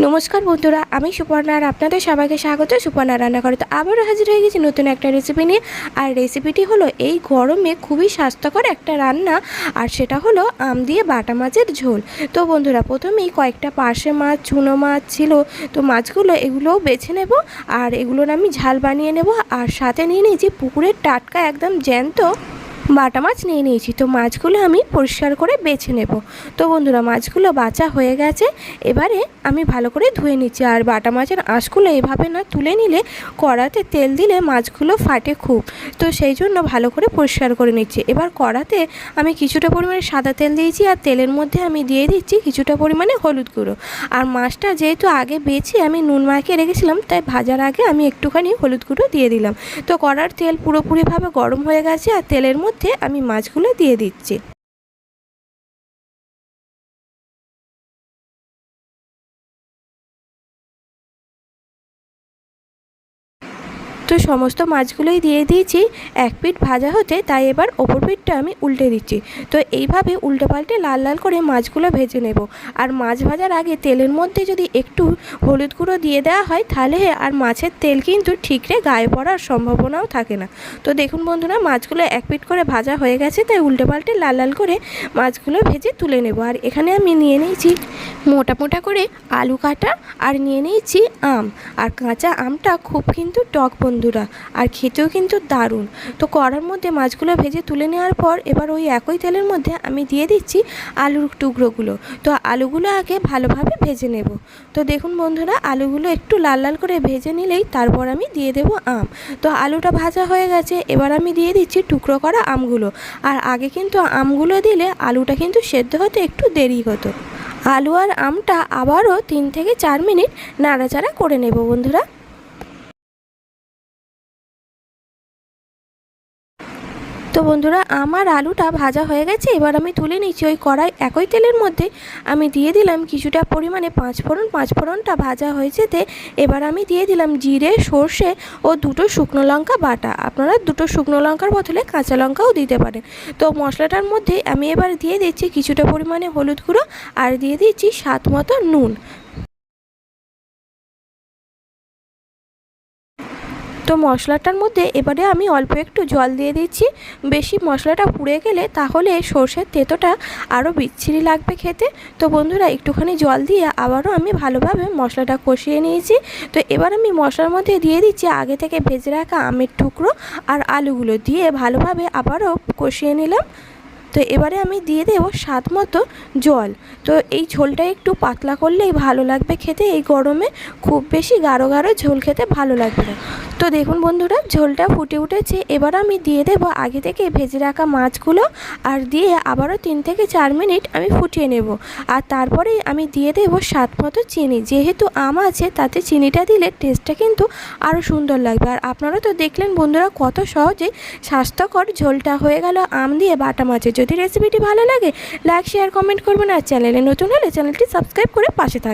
নমস্কার বন্ধুরা, আমি সুপর্ণা আর আপনাদের সবাইকে স্বাগত। সুপর্ণা রান্নাঘরে তো আবারও হাজির হয়ে গেছি নতুন একটা রেসিপি নিয়ে। আর রেসিপিটি হলো এই গরমে খুবই স্বাস্থ্যকর একটা রান্না, আর সেটা হলো আম দিয়ে বাটা মাছের ঝোল। তো বন্ধুরা, প্রথমেই কয়েকটা পার্শে মাছ, চুনো মাছ ছিল, তো মাছগুলো এগুলোও বেছে নেব, আর এগুলোর আমি ঝাল বানিয়ে নেব, আর সাথে নিয়ে নিয়েছি পুকুরের টাটকা একদম জ্যান্ত বাটা মাছ নিয়ে নিয়েছি। তো মাছগুলো আমি পরিষ্কার করে বেছে নেব। তো বন্ধুরা, মাছগুলো বাছা হয়ে গেছে। এবারে আমি ভালো করে ধুয়ে নিচ্ছি। আর বাটা মাছের আঁশগুলো এভাবে না তুলে নিলে কড়াতে তেল দিলে মাছগুলো ফাটে খুব। তো সেই জন্য ভালো করে পরিষ্কার করে নিচ্ছি। এবার কড়াতে আমি কিছুটা পরিমাণে সাদা তেল দিয়েছি আর তেলের মধ্যে আমি দিয়ে দিচ্ছি কিছুটা পরিমাণে হলুদ গুঁড়ো। আর মাছটা যেহেতু আগে বেছে আমি নুন মাখিয়ে রেখেছিলাম, তাই ভাজার আগে আমি একটুখানি হলুদ গুঁড়ো দিয়ে দিলাম। তো কড়ার তেল পুরোপুরিভাবে গরম হয়ে গেছে আর তেলের মধ্যে আমি মাছগুলো দিয়ে দিচ্ছি। তো সমস্ত মাছগুলোই দিয়ে দিয়েছি, এক পিঠ ভাজা হতে তাই এবার ওপর পিঠটা আমি উল্টে দিচ্ছি। তো এইভাবে উল্টে পাল্টে লাল লাল করে মাছগুলো ভেজে নেব। আর মাছ ভাজার আগে তেলের মধ্যে যদি একটু হলুদ গুঁড়ো দিয়ে দেওয়া হয়, তাহলে আর মাছের তেল কিন্তু ঠিকরে গায়ে পড়ার সম্ভাবনাও থাকে না। তো দেখুন বন্ধুরা, মাছগুলো এক পিঠ করে ভাজা হয়ে গেছে, তাই উল্টে পাল্টে লাল লাল করে মাছগুলো ভেজে তুলে নেব। আর এখানে আমি নিয়ে নিয়েছি মোটা মোটা করে আলু কাটা, আর নিয়ে নিয়েছি আম। আর কাঁচা আমটা খুব কিন্তু টক বন্ধুরা, আর খেতেও কিন্তু দারুণ। তো কড়ার মধ্যে মাছগুলো ভেজে তুলে নেওয়ার পর এবার ওই একই তেলের মধ্যে আমি দিয়ে দিচ্ছি আলুর টুকরোগুলো। তো আলুগুলো আগে ভালোভাবে ভেজে নেব। তো দেখুন বন্ধুরা, আলুগুলো একটু লাল লাল করে ভেজে নিলেই তারপর আমি দিয়ে দেব আম। তো আলুটা ভাজা হয়ে গেছে, এবার আমি দিয়ে দিচ্ছি টুকরো করা আমগুলো। আর আগে কিন্তু আমগুলো দিলে আলুটা কিন্তু সেদ্ধ হতে একটু দেরি হতো। আলু আর আমটা আবারও তিন থেকে চার মিনিট নাড়াচাড়া করে নেব বন্ধুরা। বন্ধুরা, আমার আলুটা ভাজা হয়ে গেছে, এবার আমি তুলে নিচ্ছি ওই কড়াই একই তেলের মধ্যে। আমি দিয়ে দিলাম কিছুটা পরিমাণে পাঁচ ফোড়ন, পাঁচ ফোড়নটা ভাজা হয়েছেতে এবার আমি দিয়ে দিলাম জিরে, সর্ষে ও দুটো শুকনো লঙ্কা বাটা। আপনারা দুটো শুকনো লঙ্কার বদলে কাঁচা লঙ্কাও দিতে পারেন। তো মশলাটার মধ্যে আমি এবার দিয়ে দিচ্ছি কিছুটা পরিমাণে হলুদ গুঁড়ো আর দিয়ে দিচ্ছি স্বাদ মতো নুন। তো মশলাটার মধ্যে এবারে আমি অল্প একটু জল দিয়ে দিচ্ছি। বেশি মশলাটা পুড়ে গেলে তাহলে সর্ষের তেঁতোটা আরও বিচ্ছিরি লাগবে খেতে। তো বন্ধুরা, একটুখানি জল দিয়ে আবারও আমি ভালোভাবে মশলাটা কষিয়ে নিয়েছি। তো এবার আমি মশলার মধ্যে দিয়ে দিচ্ছি আগে থেকে ভেজে রাখা আমের টুকরো আর আলুগুলো দিয়ে ভালোভাবে আবারও কষিয়ে নিলাম। তো এবারে আমি দিয়ে দেবো স্বাদ মতো জল। তো এই ঝোলটা একটু পাতলা করলেই ভালো লাগবে খেতে, এই গরমে। খুব বেশি গাঢ় গাঢ় ঝোল খেতে ভালো লাগবে না। তো দেখুন বন্ধুরা, ঝোলটা ফুটে উঠেছে। এবার আমি দিয়ে দেবো আগে থেকে ভেজে রাখা মাছগুলো আর দিয়ে আবারও তিন থেকে চার মিনিট আমি ফুটিয়ে নেব। আর তারপরেই আমি দিয়ে দেবো স্বাদ মতো চিনি। যেহেতু আম আছে, তাতে চিনিটা দিলে টেস্টটা কিন্তু আরও সুন্দর লাগবে। আর আপনারা তো দেখলেন বন্ধুরা, কত সহজে স্বাস্থ্যকর ঝোলটা হয়ে গেল আম দিয়ে বাটা মাছের। যদি রেসিপিটি ভালো লাগে লাইক শেয়ার কমেন্ট করবেন। আর চ্যানেলে নতুন হলে চ্যানেলটি সাবস্ক্রাইব করে পাশে থাকবেন